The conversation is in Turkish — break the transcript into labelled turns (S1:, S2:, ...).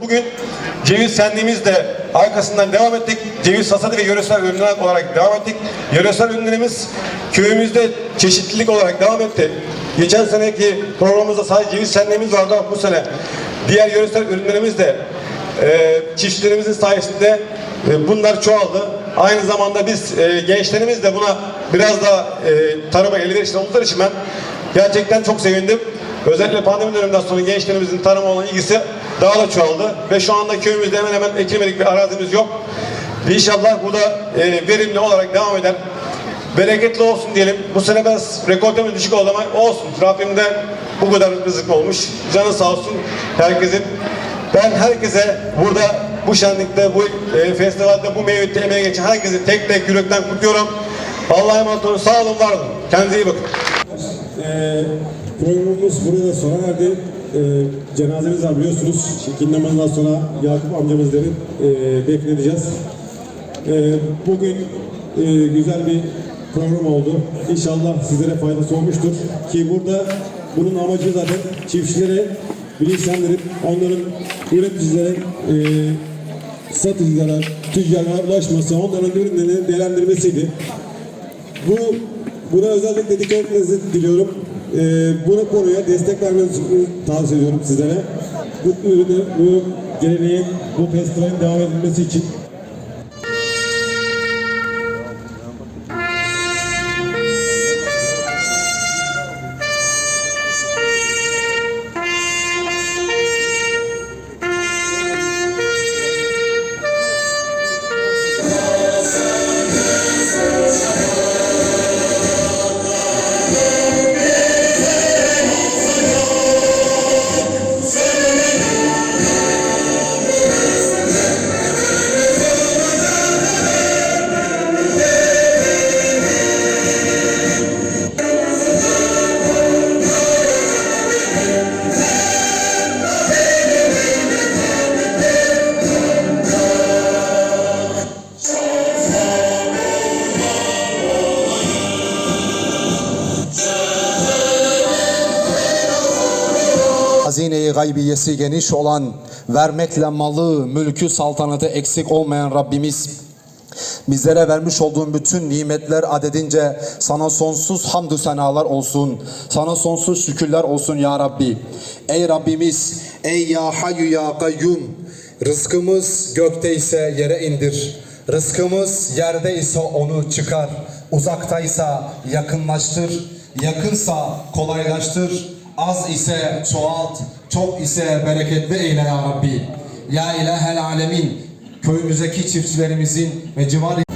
S1: Bugün ceviz sendiğimizde arkasından devam ettik. Ceviz hasadı ve yöresel ürünler olarak devam ettik. Yöresel ürünlerimiz köyümüzde çeşitlilik olarak devam etti. Geçen seneki programımızda sadece ceviz sendiğimiz vardı ama bu sene diğer yöresel ürünlerimiz de e, çiftçilerimizin sayesinde e, bunlar çoğaldı. Aynı zamanda biz e, gençlerimiz de buna biraz daha e, tarıma elverişli oldukları için ben gerçekten çok sevindim. Özellikle pandemi döneminden sonra gençlerimizin tarıma olan ilgisi daha da çoğaldı. Ve şu anda köyümüzde hemen hemen ekilmedik bir arazimiz yok. İnşallah bu da e, verimli olarak devam eder. Bereketli olsun diyelim. Bu sene biraz rekortemiz düşük oldu ama olsun. Rabbimden bu kadar rızık olmuş. Canı sağ olsun herkesin. Ben herkese burada bu şenlikte, bu e, festivalde, bu meyvette emeğe geçen herkesi tek tek yürekten kutluyorum. Allah'a emanet olun. Sağ olun, var olun. Kendinize iyi bakın.
S2: Ee, programımız burada sona erdi. Ee, cenazemiz var biliyorsunuz. İkinci namazından sonra Yakup amcamızları e, defnedeceğiz. Ee, bugün e, güzel bir program oldu. İnşallah sizlere faydası olmuştur. Ki burada bunun amacı zaten çiftçilere bilinçlendirip onların üreticilere e, satıcılara, tüccarlara ulaşması, onların ürünlerini değerlendirmesiydi. Bu buna özellikle dikkat etmenizi diliyorum. Ee, bu konuya destek vermenizi tavsiye ediyorum sizlere. Bu ürünü, bu geleneğin, bu festivalin devam edilmesi için
S3: Hazineyi gaybiyesi geniş olan, vermekle malı, mülkü, saltanatı eksik olmayan Rabbimiz, bizlere vermiş olduğun bütün nimetler adedince sana sonsuz hamdü senalar olsun. Sana sonsuz şükürler olsun ya Rabbi. Ey Rabbimiz, ey ya hayyu ya kayyum, rızkımız gökte ise yere indir. Rızkımız yerde ise onu çıkar. Uzaktaysa yakınlaştır. Yakınsa kolaylaştır. Az ise çoğalt, çok ise bereketli eyle ya Rabbi. Ya ilahel alemin, köyümüzdeki çiftçilerimizin ve civar